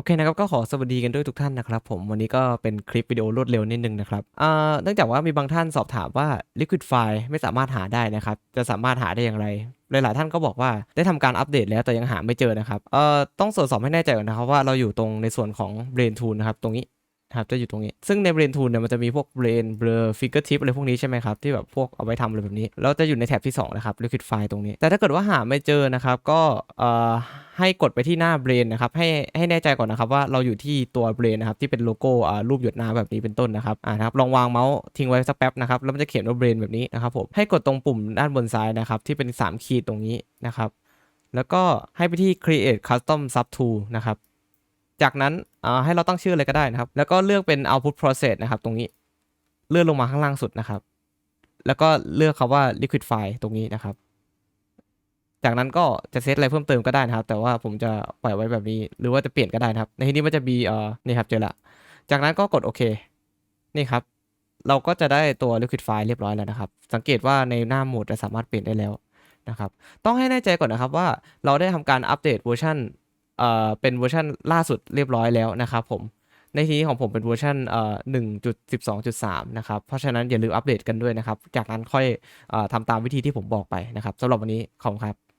โอเคนะครับก็ขอสวัสดีกันด้วยทุกท่านนะครับผมวันนี้ก็เป็นคลิปวิดีโอรวดเร็วนิดนึงนะครับอ่าเนื่องจากว่ามีบางท่านสอบถามว่า Liquid File ไม่สามารถหาได้นะครับ จะสามารถหาได้อย่างไร หลาย ๆ ท่านก็บอกว่าได้ทำการอัปเดตแล้วแต่ยังหาไม่เจอนะครับเอ่อต้องตรวจสอบให้แน่ใจก่อนนะครับว่าเราอยู่ตรงในส่วนของ Brain Tool นะครับตรงนี้ นะครับจะอยู่ตรงนี้ ซึ่งใน Brain Tool เนี่ยมันจะมีพวก Brain Blur Fingertip อะไรพวกนี้ใช่ไหมครับ ที่แบบพวกเอาไว้ทำอะไรแบบนี้เราจะอยู่ในแถบที่สองนะครับ Liquid File ตรงนี้ แต่ถ้าเกิดว่าหาไม่เจอนะครับ ก็เอ่อให้กดไปที่หน้า Brain นะครับ ให้ให้แน่ใจก่อนนะครับว่าเราอยู่ที่ตัว Brain นะครับ ที่เป็นโลโก้อ่ารูปหยดน้ำแบบนี้เป็นต้นนะครับอ่านะครับ ลองวางเมาส์ทิ้งไว้สักแป๊บนะครับ แล้วมันจะเขียนว่า Brain แบบนี้นะครับผม ให้กดตรงปุ่มด้านบนซ้ายนะครับที่เป็น 3 ขีดตรงนี้นะครับ แล้วก็ให้ไปที่ Create Custom Sub Tool นะครับ จากนั้นให้เราตั้งชื่ออะไรก็ได้นะครับ แล้วก็เลือกเป็น Output Process นะครับตรงนี้ เลื่อนลงมาข้างล่างสุดนะครับ แล้วก็เลือกคำว่า Liquid File ตรงนี้นะครับ จากนั้นก็จะเซตอะไรเพิ่มเติมก็ได้นะครับ แต่ว่าผมจะปล่อยไว้แบบนี้ หรือว่าจะเปลี่ยนก็ได้นะครับ ในที่นี้มันจะมีเอ่อนี่ครับเจอละ จากนั้นก็กดโอเค นี่ครับ เราก็จะได้ตัว Liquid File เรียบร้อยแล้วนะครับ สังเกตว่าในหน้าโหมดจะสามารถเปลี่ยนได้แล้วนะครับ ต้องให้แน่ใจก่อนนะครับว่าเราได้ทำการอัปเดตเวอร์ชัน เอ่อเป็นเวอร์ชันล่าสุดเรียบร้อยแล้วนะครับผม ในที่นี้ของผมเป็นเวอร์ชันเอ่อหนึ่งจุดสิบสองจุดสามนะครับ เพราะฉะนั้นอย่าลืมอัปเดตกันด้วยนะครับ จากนั้นค่อยเอ่อทำตามวิธีที่ผมบอกไปนะครับสำหรับวันนี้ขอบคุณครับ